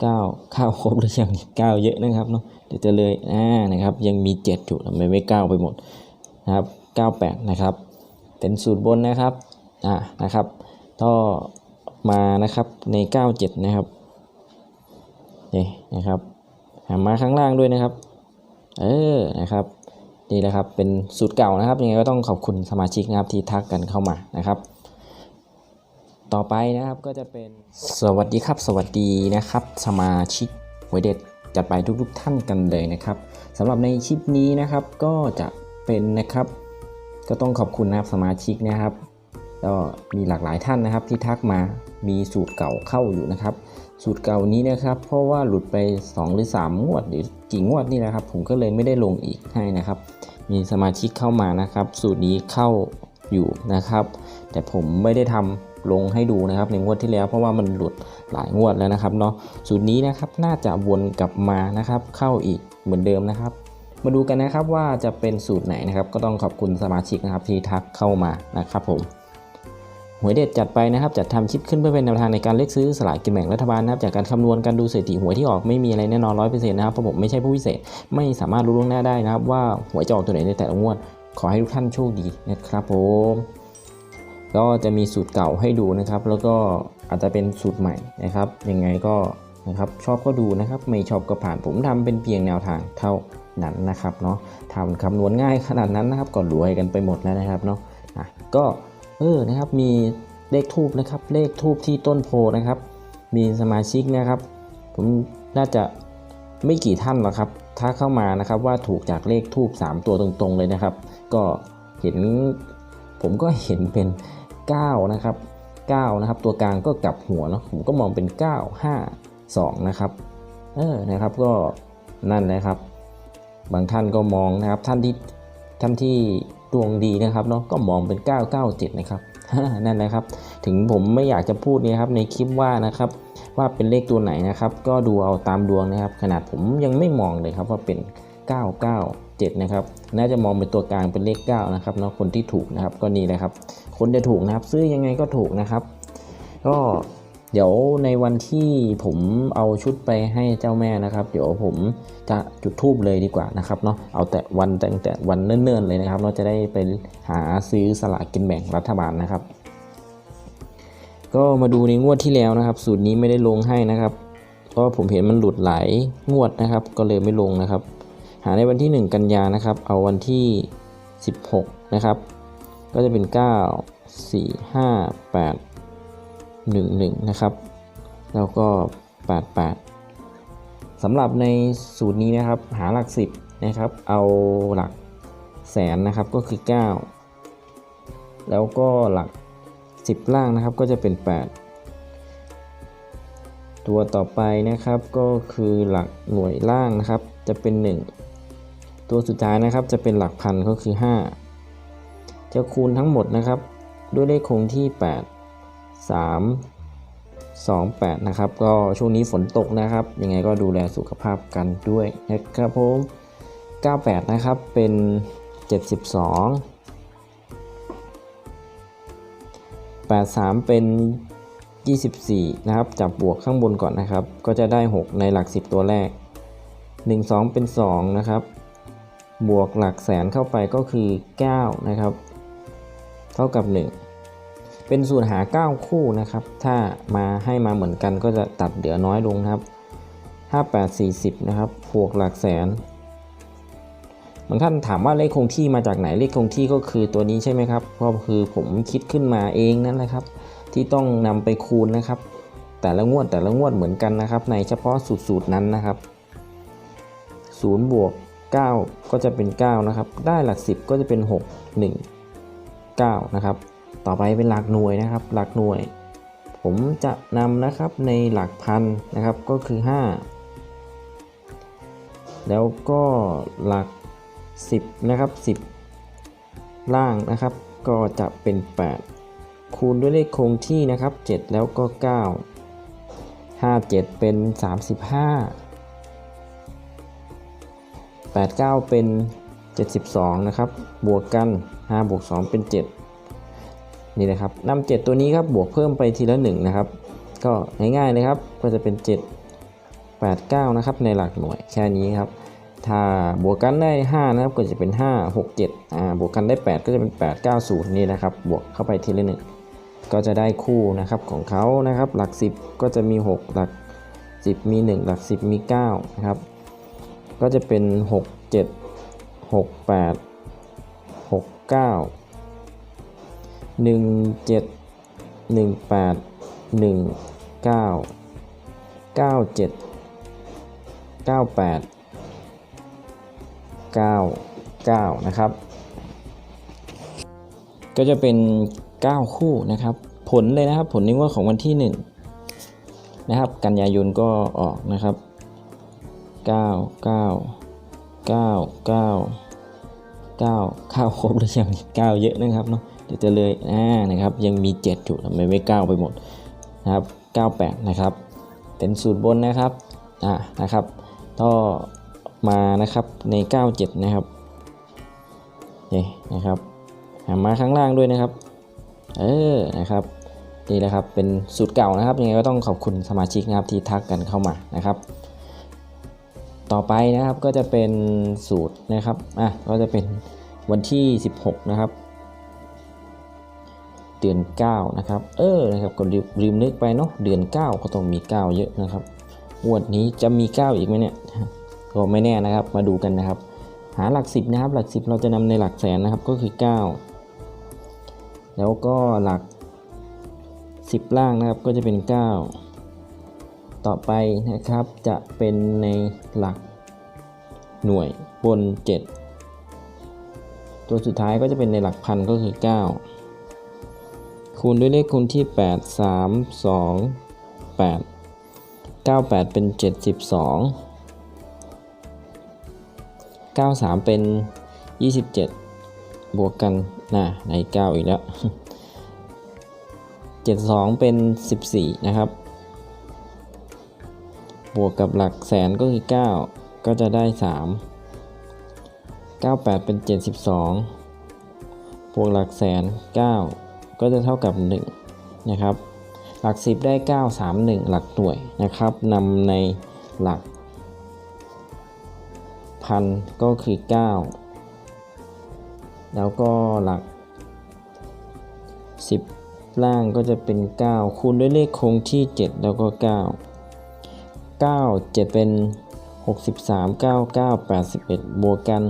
เก้าข้าวครบหรือยังเก้าเยอะนะครับเนาะเดี๋ยวจะเลยอ่านะครับยังมีเจ็ดอยู่ทำไมไม่เก้าไปหมดนะครับเก้าแปดนะครับเป็นสูตรบนนะครับอ่านะครับก็มานะครับในเก้าเจ็ดนะครับนี่นะครับหามาข้างล่างด้วยนะครับ เออนะครับนี่แหละครับเป็นสูตรเก่านะครับยังไงก็ต้องขอบคุณสมาชิกนะครับที่ทักกันเข้ามานะครับ ต่อไปนะครับก็จะเป็นสวัสดีครับ สวัสดีนะครับ สมาชิกหวยเด็ดจัดไปทุกๆท่านกันเลยนะครับสำหรับในคลิปนี้นะครับก็จะเป็นนะครับ ก็ต้องขอบคุณนะครับสมาชิกนะครับก็มีหลากหลายท่านนะครับที่ทักมามีสูตรเก่าเข้าอยู่นะครับ สูตรเก่านี้นะครับ เพราะว่าหลุดไป 2 หรือ 3 งวดหรือกี่งวดนี่นะครับ ผมก็เลยไม่ได้ลงอีกให้นะครับ มีสมาชิกเข้ามานะครับ สูตรนี้เข้าอยู่นะครับ แต่ผมไม่ได้ทำ ลงให้ดูนะครับในงวดที่แล้วเพราะว่ามันหลุดหลายงวดแล้วนะครับเนาะสูตรนี้นะครับน่าจะวนกลับมานะครับเข้าอีกเหมือนเดิมนะครับ มาดูกันนะครับว่าจะเป็นสูตรไหนนะครับ ก็ต้องขอบคุณสมาชิกนะครับที่ทักเข้ามานะครับผมหวยเด็ดจัดไปนะครับจัดทำคลิปขึ้นเพื่อเป็นแนวทางในการเลือกซื้อสลากกินแบ่งรัฐบาลนะครับจากการคำนวณการดูสถิติหวยที่ออกไม่มีอะไรแน่นอนร้อยเปอร์เซ็นต์นะครับเพราะผมไม่ใช่ผู้พิเศษ ไม่สามารถรู้ล่วงหน้าได้นะครับ ว่าหวยจะออกตัวไหนในแต่ละงวด ขอให้ทุกท่านโชคดีนะครับผม ก็จะมีสูตรเก่าให้ดูนะครับ แล้วก็อาจจะเป็นสูตรใหม่นะครับ ยังไงก็นะครับชอบก็ดูนะครับ ไม่ชอบก็ผ่านผมทำเป็นเพียงแนวทางเท่านั้นนะครับเนาะทำคำนวณง่ายขนาดนั้นนะครับก็รวยกันไปหมดแล้วนะครับเนาะอะก็เออนะครับมีเลขทูบนะครับเลขทูบที่ต้นโพนะครับ มีสมาชิกนะครับ ผมน่าจะไม่กี่ท่านหรอกครับ ถ้าเข้ามานะครับว่าถูกจากเลขทูบ3 ตัวตรงๆเลยนะครับ ก็เห็นผมก็เห็นเป็น 9 นะครับ 9 นะครับ ตัวกลางก็กลับหัวเนาะผมก็มองเป็น 9 5 2 นะครับเออนะครับก็นั่นแหละครับ บางท่านก็มองนะครับท่านที่ท่านที่ดวงดีนะครับเนาะก็มองเป็น 997 นะครับนั่นแหละครับ ถึงผมไม่อยากจะพูดนี่ครับในคลิปว่านะครับว่าเป็นเลขตัวไหนนะครับ ก็ดูเอาตามดวงนะครับ ขนาดผมยังไม่มองเลยครับว่าเป็น 7นะครับน่าจะมองเป็นตัวกลางเป็นเลข9นะครับเนาะคนที่ถูกนะครับก็นี่แหละครับ คนจะถูกนะครับ ซื้อยังไงก็ถูกนะครับ ก็เดี๋ยวในวันที่ผมเอาชุดไปให้เจ้าแม่นะครับ เดี๋ยวผมจะจุดทูบเลยดีกว่านะครับเนาะเอาแต่วันแต่แต่วันเนิ่นๆเลยนะครับ เราจะได้ไปหาซื้อสลากกินแบ่งรัฐบาลนะครับ ก็มาดูในงวดที่แล้วนะครับ สูตรนี้ไม่ได้ลงให้นะครับ เพราะผมเห็นมันหลุดหลายงวดนะครับ ก็เลยไม่ลงนะครับ หาในวันที่ 1 กันยานะครับ เอาวันที่ 16 นะครับ ก็จะเป็น 9 4 5 8 1 1 นะครับ แล้วก็ 88สำหรับในสูตรนี้นะครับ หาหลัก 10 นะครับ เอาหลักแสนนะครับก็คือ 9 แล้วก็หลัก 10 ล่างนะครับก็จะเป็น 8 ตัวต่อไปนะครับก็คือหลักหน่วยล่างนะครับจะเป็น 1 ตัวสุดท้ายนะครับจะเป็นหลักพันก็คือ 5 จะคูณทั้งหมดนะครับ ด้วยเลขคงที่ 8 3 2 8 นะครับ ก็ช่วงนี้ฝนตกนะครับ ยังไงก็ดูแลสุขภาพกันด้วยนะครับผม98 นะครับเป็น 72 83 เป็น 24 นะครับ จับบวกข้างบนก่อนนะครับ ก็จะได้ 6 ในหลัก 10 ตัวแรก 1 2 เป็น 2 นะครับ บวกหลักแสนเข้าไปก็คือ 9 นะครับ เท่ากับ 1 เป็นสูตรหา 9 คู่นะครับ ถ้ามาให้มาเหมือนกันก็จะตัดเหลือน้อยลงครับ 58 40 นะครับบวกหลักแสนบางท่านถามว่าเลขคงที่มาจากไหนเลขคงที่ก็คือตัวนี้ใช่ไหมครับก็คือผมคิดขึ้นมาเองนั่นแหละครับ ที่ต้องนำไปคูณนะครับ แต่ละงวดแต่ละงวดเหมือนกันนะครับ ในเฉพาะสูตรสูตรนั้นนะครับ0บวก 9 ก็จะเป็น 9 นะครับ ได้หลัก 10 ก็จะเป็น 6 1 9 นะครับ ต่อไปเป็นหลักหน่วยนะครับ หลักหน่วย ผมจะนำนะครับในหลักพันนะครับก็คือ 5 แล้วก็หลัก 10 นะครับ 10 ล่างนะครับ ก็จะเป็น 8 คูณด้วยเลขคงที่นะครับ 7 แล้วก็ 9 5 7 เป็น 35 8 9 เป็น 72 นะครับ บวกกัน 5 บวก 2 เป็น 7 นี่นะครับนำ7ตัวนี้ครับ บวกเพิ่มไปทีละ 1 นะครับ ก็ง่ายๆเลยครับ ก็จะเป็น 7 8 9 นะครับ ในหลักหน่วยแค่นี้ครับ ถ้าบวกกันได้ 5 นะครับ ก็จะเป็น 5 6 7 อ่า บวกกันได้ 8 ก็จะเป็น 8 9 0 นี่นะครับ บวกเข้าไปทีละหนึ่งก็จะได้คู่นะครับของเขานะครับ หลัก 10 ก็จะมี 6 หลัก 10 มี 1 หลัก 10 มี 9 นะครับ ก็จะเป็น 6 7 6 8 6 9 1 7 1 8 1 9 9 7 9 8 9 9 นะครับ ก็จะเป็น 9 คู่นะครับ ผลเลยนะครับผลในงวดของวันที่ 1 นะครับ กันยายนก็ออกนะครับ 9 9 9 9 9 9ครบหรือยัง9เยอะนะครับเนาะเดี๋ยวจะเลยอ่านะครับยังมี7อยู่ทำไมไม่9ไปหมดนะครับ98นะครับเป็นสูตรบนนะครับอ่านะครับก็มานะครับใน 97 นะครับนี่นะครับหามาข้างล่างด้วยนะครับ เออนะครับนี่แหละครับเป็นสูตรเก่านะครับยังไงก็ต้องขอบคุณสมาชิกนะครับที่ทักกันเข้ามานะครับ ต่อไปนะครับก็จะเป็นสูตรนะครับอะก็จะเป็นวันที่ 16 นะครับ เดือน 9 นะครับ เออนะครับก็ลืมลืมนึกไปเนาะเดือน 9 ก็ต้องมี 9 เยอะนะครับงวดนี้จะมี 9 อีกไหมเนี่ยก็ไม่แน่นะครับมาดูกันนะครับ หาหลัก 10 นะครับ หลัก 10 เราจะนำในหลักแสนนะครับก็คือ 9 แล้วก็หลัก 10 ล่างนะครับก็จะเป็น 9 ต่อไปนะครับจะเป็นในหลักหน่วยบน 7 ตัวสุดท้ายก็จะเป็นในหลักพันก็คือ 9 คูณด้วยเลขคูณที่ 8 3 2 8 98 เป็น 72 93 เป็น 27 บวกกันนะใน 9 อีกแล้ว 72 เป็น 14 นะครับ บวกกับหลักแสนก็คือ 9 ก็จะได้ 3 98 เป็น 72 บวกหลักแสน 9 ก็จะเท่ากับ 1 นะครับ หลัก 10 ได้ 9 3 1 หลักหน่วยนะครับนำในหลักพันก็คือ 9 แล้วก็หลัก 10 ล่างก็จะเป็น 9 คูณด้วยเลขคงที่ 7 แล้วก็ 9 9 7 เป็น 63 9 9 81 บวกกัน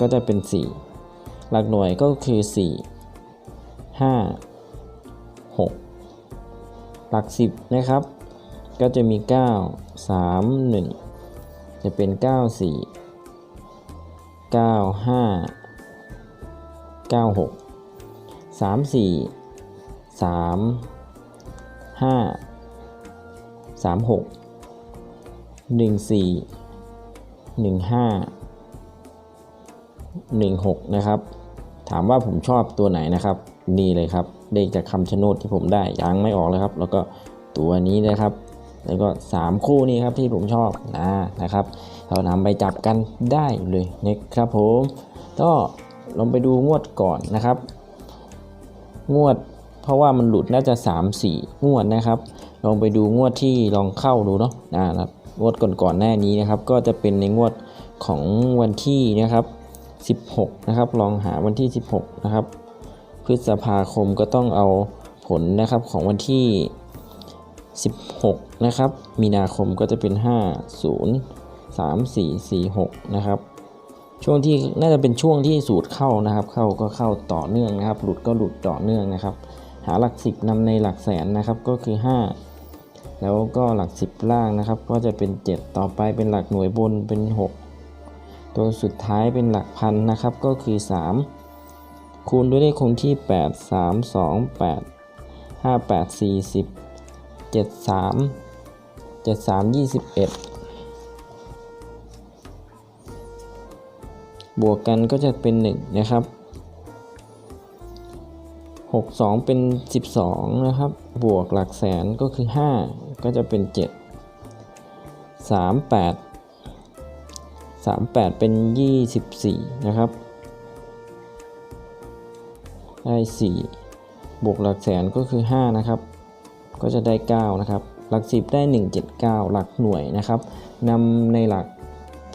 ก็จะเป็น 4 หลักหน่วยก็คือ 4 5 6 หลัก 10 นะครับ ก็จะมี 9 3 1 จะเป็น 9 4 9 5 9 6 3 4 3 5 3 6 1 4 1 5 1 6นะครับ ถามว่าผมชอบตัวไหนนะครับ นี่เลยครับเลขจากคำชะโนดที่ผมได้ยังไม่ออกเลยครับ แล้วก็ตัวนี้นะครับ แล้วก็ 3 คู่นี้ครับที่ผมชอบนะนะครับ เรานำไปจับกันได้เลยนะครับผมก็ลองไปดูงวดก่อนนะครับ งวดเพราะว่ามันหลุดน่าจะ 3 4 งวดนะครับ ลองไปดูงวดที่ลองเข้าดูเนาะนะครับ งวดก่อนๆหน้านี้นะครับ ก็จะเป็นในงวดของวันที่นะครับ 16 นะครับ ลองหาวันที่ 16 นะครับ พฤษภาคมก็ต้องเอาผลนะครับของวันที่ 16 นะครับ มีนาคมก็จะเป็น 5 0 3 4 4 6 นะครับ ช่วงที่น่าจะเป็นช่วงที่สูตรเข้านะครับ เข้าก็เข้าต่อเนื่องนะครับ หลุดก็หลุดต่อเนื่องนะครับ หาหลัก10นำในหลักแสนนะครับ ก็คือ 5 แล้วก็หลัก 10 ล่างนะครับ ก็จะเป็น 7 ต่อไปเป็นหลักหน่วยบนเป็น 6 ตัวสุดท้ายเป็นหลักพันนะครับก็คือ 3 คูณด้วยเลขคงที่ 8 3 2 8 5 8 40 73 73 21 บวกกันก็จะเป็น 1 นะครับ 62 เป็น 12 นะครับ บวกหลักแสนก็คือ 5 ก็จะเป็น 7 38 38 เป็น 24 นะครับได้4บวกหลักแสนก็คือ 5 นะครับ ก็จะได้ 9 นะครับ หลัก 10 ได้ 179 หลักหน่วยนะครับนำในหลัก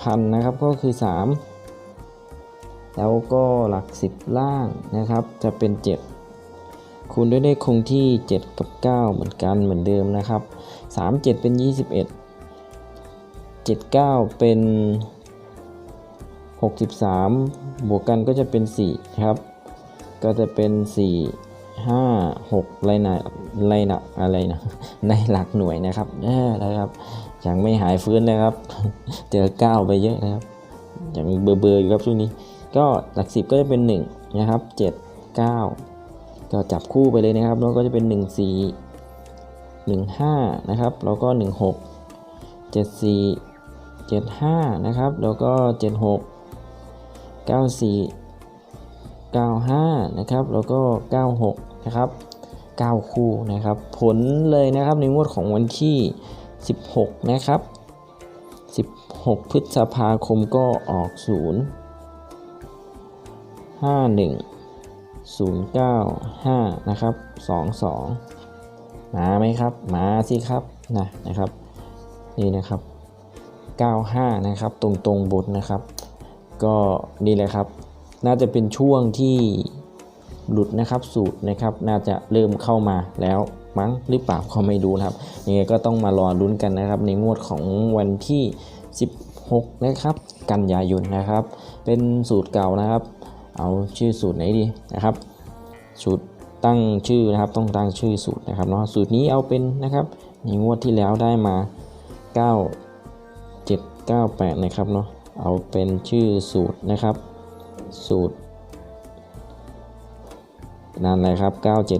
พันนะครับก็คือ 3 แล้วก็หลัก 10 ล่างนะครับ จะเป็น 7 คูณด้วยเลขคงที่ 7 กับ 9 เหมือนกันเหมือนเดิมนะครับ 3 7 เป็น 21 7 9 เป็น 63 บวกกันก็จะเป็น 4 ครับ ก็จะเป็น 4 5 6ไรนะไรนะอะไรนะในหลักหน่วยนะครับเออนะครับยังไม่หายฟื้นนะครับ เจอ9ไปเยอะนะครับยังเบอร์เบอร์อยู่ครับช่วงนี้ ก็หลัก10ก็จะเป็น 1 นะครับ 7 9 ก็จับคู่ไปเลยนะครับ แล้วก็จะเป็น 1 4 1 5 นะครับ แล้วก็ 1 6 7 4 7 5 นะครับ แล้วก็ 7 6 9 4 95 นะครับ แล้วก็ 96 นะครับ 9 คู่นะครับ ผลเลยนะครับในงวดของวันที่ 16 นะครับ 16 พฤษภาคมก็ออก 0 51 095 นะครับ 22 มาไหมครับ มาสิครับนะนะครับ นี่นะครับ 95 นะครับ ตรงตรงบนนะครับ ก็นี่แหละครับ น่าจะเป็นช่วงที่หลุดนะครับสูตรนะครับ น่าจะเริ่มเข้ามาแล้วมั้งหรือเปล่าก็ไม่รู้ครับยังไงก็ต้องมารอลุ้นกันนะครับ ในงวดของวันที่ 16 นะครับ กันยายนนะครับ เป็นสูตรเก่านะครับ เอาชื่อสูตรไหนดีนะครับสูตรตั้งชื่อนะครับต้องตั้งชื่อสูตรนะครับเนาะสูตรนี้เอาเป็นนะครับในงวดที่แล้วได้มา 9 7 9 8 นะครับเนาะเอาเป็นชื่อสูตรนะครับ สูตรนั่นแหละครับ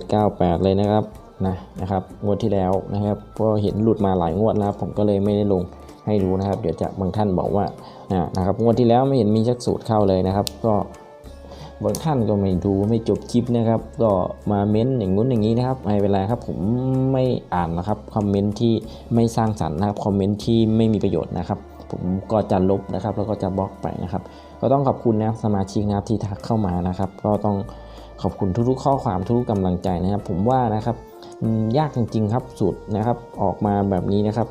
9798 เลยนะครับนะนะครับงวดที่แล้วนะครับเพราะเห็นหลุดมาหลายงวดนะครับ ผมก็เลยไม่ได้ลงให้ดูนะครับ เดี๋ยวจะบางท่านบอกว่านะนะครับงวดที่แล้วไม่เห็นมีชักสูตรเข้าเลยนะครับ ก็ บางท่านก็ไม่ดูไม่จบคลิปนะครับ ก็มาเม้นอย่างงู้นอย่างนี้นะครับไม่เป็นไรครับผมไม่อ่านนะครับคอมเมนต์ที่ไม่สร้างสรรค์นะครับคอมเมนต์ที่ไม่มีประโยชน์นะครับ ผมก็จะลบนะครับ แล้วก็จะบล็อกไปนะครับ ก็ต้องขอบคุณนะครับสมาชิกนะครับที่ทักเข้ามานะครับ ก็ต้องขอบคุณทุกๆ ข้อความทุกกำลังใจนะครับ ผมว่านะครับยากจริงๆครับสูตรนะครับ ออกมาแบบนี้นะครับ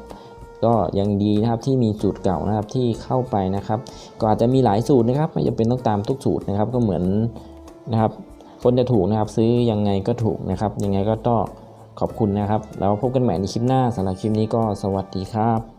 ก็ยังดีนะครับที่มีสูตรเก่านะครับที่เข้าไปนะครับ ก็อาจจะมีหลายสูตรนะครับ ไม่จำเป็นต้องตามทุกสูตรนะครับ ก็เหมือนนะครับ คนจะถูกนะครับ ซื้อยังไงก็ถูกนะครับ ยังไงก็ต้องขอบคุณนะครับ แล้วพบกันใหม่ในคลิปหน้าสำหรับคลิปนี้ก็สวัสดีครับ